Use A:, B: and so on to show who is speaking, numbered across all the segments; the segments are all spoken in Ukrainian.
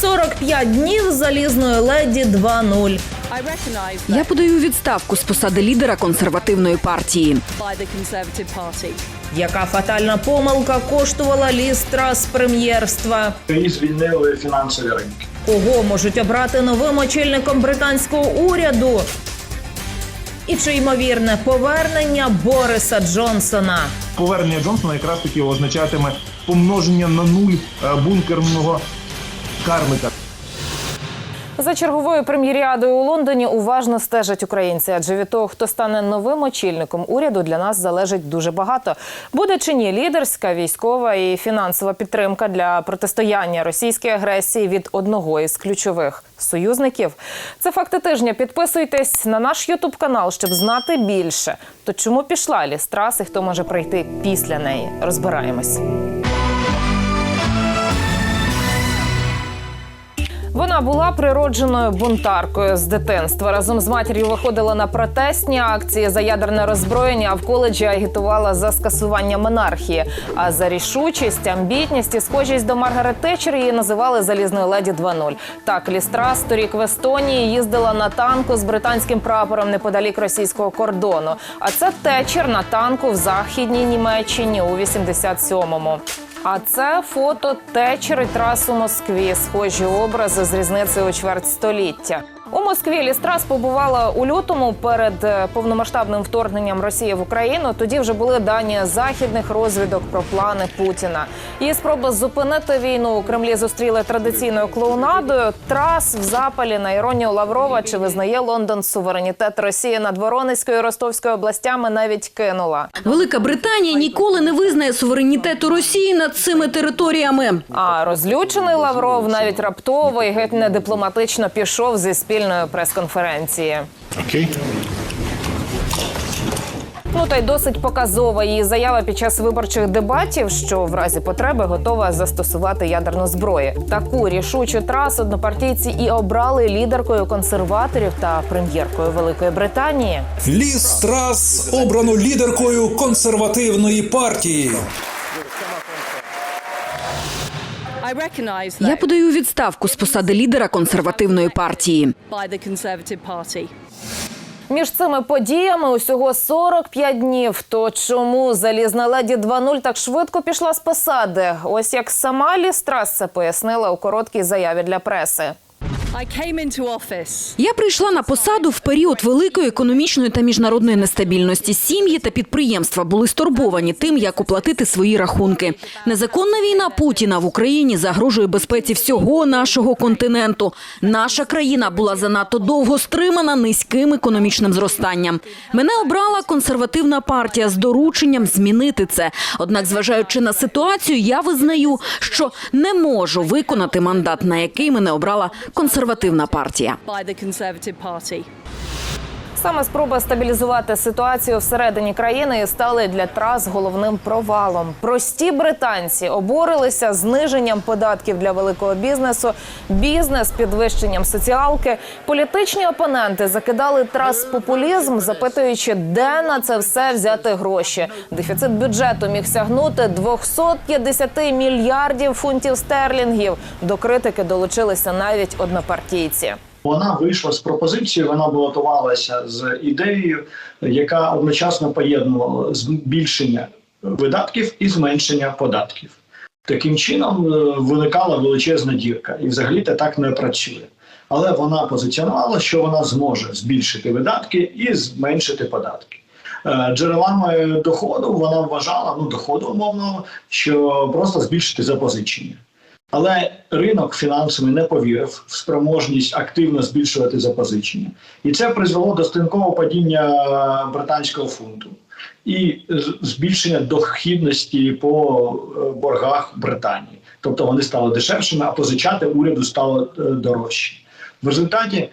A: 45 днів залізної леді 2.0.
B: I recognise
C: Я подаю відставку з посади лідера консервативної партії.
A: Яка фатальна помилка коштувала лістра з прем'єрства?
D: і звільнили фінансові ринки.
A: Кого можуть обрати новим очільником британського уряду? І чи ймовірне повернення Бориса Джонсона?
E: Повернення Джонсона якраз таки означатиме помноження на нуль е, бункерного карлика.
F: За черговою прем'єріадою у Лондоні уважно стежать українці, адже від того, хто стане новим очільником уряду, для нас залежить дуже багато. Буде чи ні лідерська, військова і фінансова підтримка для протистояння російській агресії від одного із ключових союзників. Це факти тижня. Підписуйтесь на наш ютуб канал, щоб знати більше. То чому пішла Лістрас і хто може прийти після неї? Розбираємось. Вона була природженою бунтаркою з дитинства. Разом з матір'ю виходила на протестні акції за ядерне роззброєння, а в коледжі агітувала за скасування монархії. А за рішучість, амбітність і схожість до Маргарет Тетчер її називали залізною леді 2.0. Так, Лістрас торік в Естонії їздила на танку з британським прапором неподалік російського кордону. А це Тетчер на танку в західній Німеччині у 87-му. А це фото течери трас Москві. Схожі образи з різницею у чверть століття. У Москві Лістрас побувала у лютому перед е, повномасштабним вторгненням Росії в Україну. Тоді вже були дані західних розвідок про плани Путіна. Її спроби зупинити війну у Кремлі зустріли традиційною клоунадою. Трас в запалі на іронію Лаврова чи визнає Лондон суверенітет Росії над Воронезькою і Ростовською областями навіть кинула.
C: Велика Британія ніколи не визнає суверенітету Росії над цими територіями.
F: А розлючений Лавров навіть раптово і геть не дипломатично пішов зі спільної прес-конференції. Ну та й досить показова її заява під час виборчих дебатів, що в разі потреби готова застосувати ядерну зброю. Таку рішучу трасу однопартійці і обрали лідеркою консерваторів та прем'єркою Великої Британії.
G: Ліс Трас обрано лідеркою консервативної партії.
C: Я подаю відставку з посади лідера консервативної партії.
F: Між цими подіями усього 45 днів. То чому залізна леді 2.0 так швидко пішла з посади? Ось як сама Лістрас це пояснила у короткій заяві для преси.
C: Я прийшла на посаду в період великої економічної та міжнародної нестабільності. Сім'ї та підприємства були стурбовані тим, як оплатити свої рахунки. Незаконна війна Путіна в Україні загрожує безпеці всього нашого континенту. Наша країна була занадто довго стримана низьким економічним зростанням. Мене обрала консервативна партія з дорученням змінити це. Однак, зважаючи на ситуацію, я визнаю, що не можу виконати мандат, на який мене обрала консервативна партія.
F: Саме спроба стабілізувати ситуацію всередині країни стали для трас головним провалом. Прості британці обурилися зниженням податків для великого бізнесу, бізнес підвищенням соціалки. Політичні опоненти закидали трас популізм, запитуючи, де на це все взяти гроші. Дефіцит бюджету міг сягнути 250 мільярдів фунтів стерлінгів. До критики долучилися навіть однопартійці.
D: Вона вийшла з пропозицією, вона балотувалася з ідеєю, яка одночасно поєднувала збільшення видатків і зменшення податків. Таким чином е, виникала величезна дірка, і взагалі це так не працює. Але вона позиціонувала, що вона зможе збільшити видатки і зменшити податки. Е, Джерелами доходу вона вважала ну доходу умовно, що просто збільшити запозичення. Але ринок фінансовий не повірив в спроможність активно збільшувати запозичення, і це призвело до стрімкого падіння британського фунту і збільшення дохідності по е, боргах Британії. Тобто вони стали дешевшими, а позичати уряду стало е, дорожче. В результаті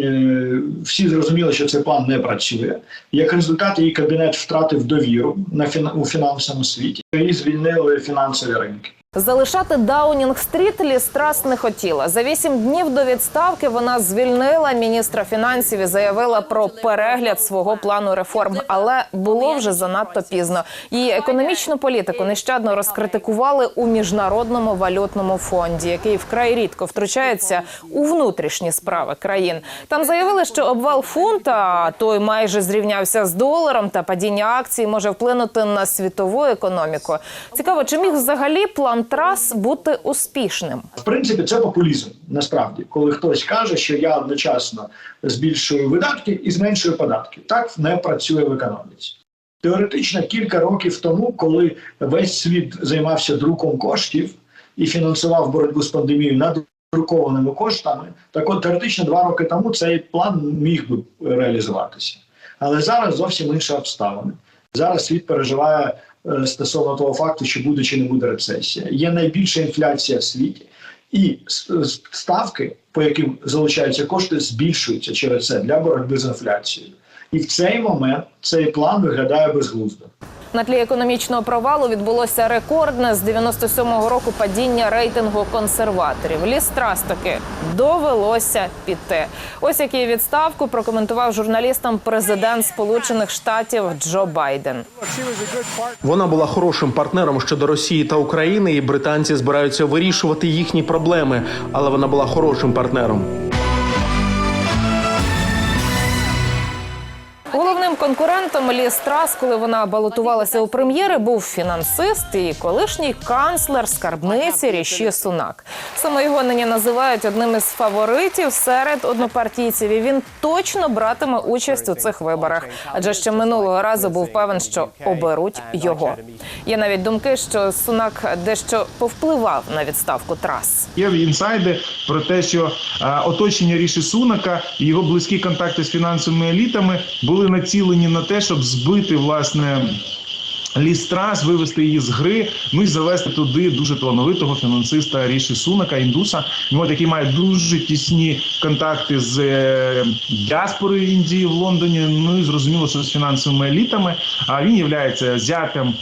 D: е, всі зрозуміли, що цей план не працює. Як результат, її кабінет втратив довіру на у фінансовому світі і звільнили фінансові ринки.
F: Залишати Даунінг-стріт Лі Страс не хотіла. За вісім днів до відставки вона звільнила міністра фінансів і заявила про перегляд свого плану реформ. Але було вже занадто пізно. Її економічну політику нещадно розкритикували у міжнародному валютному фонді, який вкрай рідко втручається у внутрішні справи країн. Там заявили, що обвал фунта, той майже зрівнявся з доларом, та падіння акцій може вплинути на світову економіку. Цікаво, чи міг взагалі план Трас бути успішним?
D: В принципі, це популізм насправді, коли хтось каже, що я одночасно збільшую видатки і зменшую податки. Так не працює в економіці. Теоретично кілька років тому, коли весь світ займався друком коштів і фінансував боротьбу з пандемією надрукованими коштами, так от теоретично два роки тому цей план міг би реалізуватися. Але зараз зовсім інші обставини. Зараз світ переживає стосовно того факту, чи буде чи не буде рецесія. Є найбільша інфляція в світі, і ставки, по яким залучаються кошти, збільшуються через це для боротьби з інфляцією. І в цей момент цей план виглядає безглуздо.
F: На тлі економічного провалу відбулося рекордне з 97-го року падіння рейтингу консерваторів. Лістрас таки довелося піти. Ось який відставку прокоментував журналістам президент Сполучених Штатів Джо Байден.
H: Вона була хорошим партнером щодо Росії та України, і британці збираються вирішувати їхні проблеми. Але вона була хорошим партнером.
F: Головним конкурентом Лі Страс, коли вона балотувалася у прем'єри, був фінансист і колишній канцлер скарбниці Ріші Сунак. Саме його нині називають одним із фаворитів серед однопартійців. І він точно братиме участь у цих виборах. Адже ще минулого разу був певен, що оберуть його. Є навіть думки, що Сунак дещо повпливав на відставку трас.
E: Є інсайди про те, що е, оточення Ріші Сунака і його близькі контакти з фінансовими елітами були націлені на те, щоб збити власне. Лістрас вивести її з гри, ну і завести туди дуже талановитого фінансиста Ріші Сунака, індуса, ну, от, який має дуже тісні контакти з е, діаспорою Індії в Лондоні. Ну і зрозуміло, що з фінансовими елітами. А він є зятем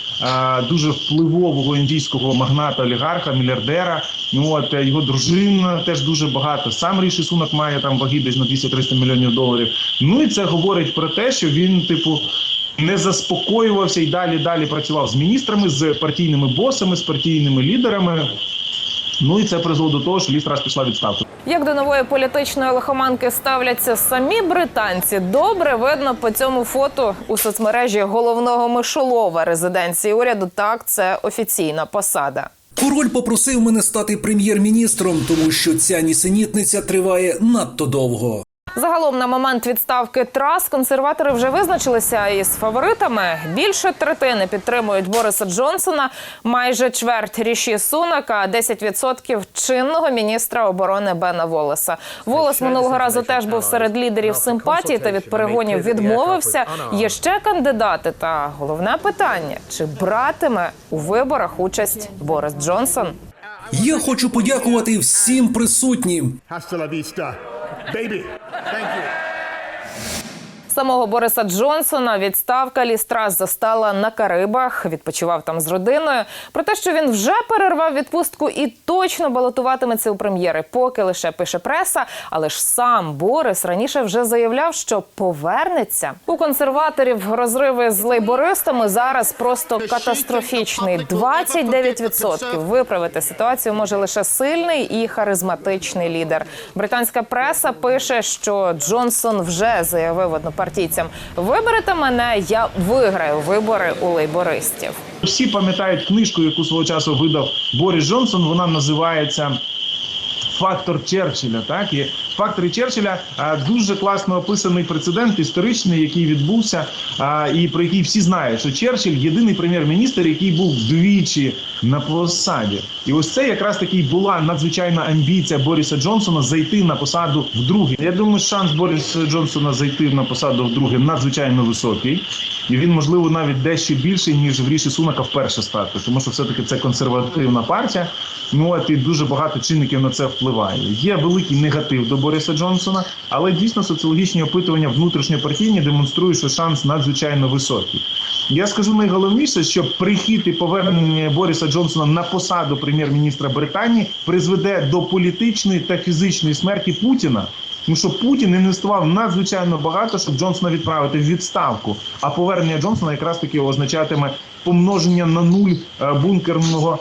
E: дуже впливового індійського магната, олігарха, мільярдера. Ну от е, його дружина теж дуже багато. Сам Ріші Сунак має там ваги десь на 200-300 мільйонів доларів. Ну і це говорить про те, що він, типу. Не заспокоювався і далі далі працював з міністрами, з партійними босами, з партійними лідерами. Ну і це призвело до того, що Лістрас пішла відставку.
F: Як до нової політичної лихоманки ставляться самі британці, добре видно по цьому фото у соцмережі головного мишолова резиденції уряду. Так, це офіційна посада.
G: Король попросив мене стати прем'єр-міністром, тому що ця нісенітниця триває надто довго.
F: Загалом на момент відставки трас консерватори вже визначилися із фаворитами. Більше третини підтримують Бориса Джонсона, майже чверть Ріші Сунака, 10% чинного міністра оборони Бена Волеса. Волес минулого разу теж був серед лідерів симпатії та від перегонів відмовився. Є ще кандидати. Та головне питання: чи братиме у виборах участь Борис Джонсон?
G: Я хочу подякувати всім присутнім.
I: Baby.
F: Самого Бориса Джонсона відставка Лістрас застала на Карибах. Відпочивав там з родиною. Про те, що він вже перервав відпустку і точно балотуватиметься у прем'єри, поки лише пише преса. Але ж сам Борис раніше вже заявляв, що повернеться у консерваторів. Розриви з лейбористами зараз просто катастрофічний. 29%. Виправити ситуацію може лише сильний і харизматичний лідер. Британська преса пише, що Джонсон вже заявив однопартійцям: виберете мене, я виграю вибори у лейбористів.
E: Всі пам'ятають книжку, яку свого часу видав Борис Джонсон. Вона називається Фактор Черчилля. Так і факторі Черчилля дуже класно описаний прецедент історичний, який відбувся, і про який всі знають, що Черчилль єдиний прем'єр-міністр, який був двічі на посаді. І ось це якраз таки була надзвичайна амбіція Бориса Джонсона зайти на посаду вдруге. Я думаю, шанс Бориса Джонсона зайти на посаду вдруге надзвичайно високий. і він можливо навіть дещо більший ніж в Ріші Сунака вперше стати, тому що все таки це консервативна партія. Ну от і дуже багато чинників на це впливає. Є великий негатив до Бориса Джонсона, але дійсно соціологічні опитування внутрішньопартійні демонструють, що шанс надзвичайно високий. Я скажу найголовніше, що прихід і повернення Бориса Джонсона на посаду прем'єр-міністра Британії призведе до політичної та фізичної смерті Путіна. Тому що Путін інвестував надзвичайно багато, щоб Джонсона відправити в відставку. А повернення Джонсона якраз таки означатиме помноження на нуль е, бункерного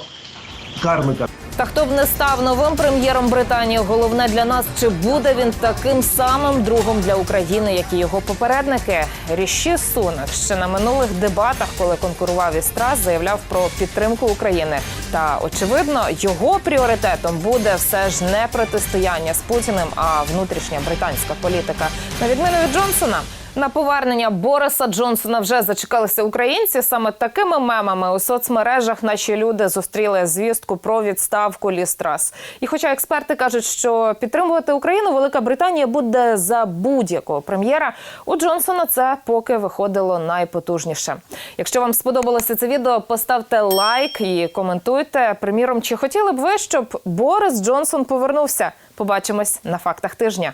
E: карлика.
F: Та хто б не став новим прем'єром Британії, головне для нас, чи буде він таким самим другом для України, як і його попередники. Ріші Сунак ще на минулих дебатах, коли конкурував із Трас, заявляв про підтримку України. Та очевидно, його пріоритетом буде все ж не протистояння з Путіним, а внутрішня британська політика. На відміну від Джонсона. На повернення Бориса Джонсона вже зачекалися українці. Саме такими мемами у соцмережах наші люди зустріли звістку про відставку Лістрас. І хоча експерти кажуть, що підтримувати Україну Велика Британія буде за будь-якого прем'єра, у Джонсона це поки виходило найпотужніше. Якщо вам сподобалося це відео, поставте лайк і коментуйте. Приміром, чи хотіли б ви, щоб Борис Джонсон повернувся? Побачимось на фактах тижня.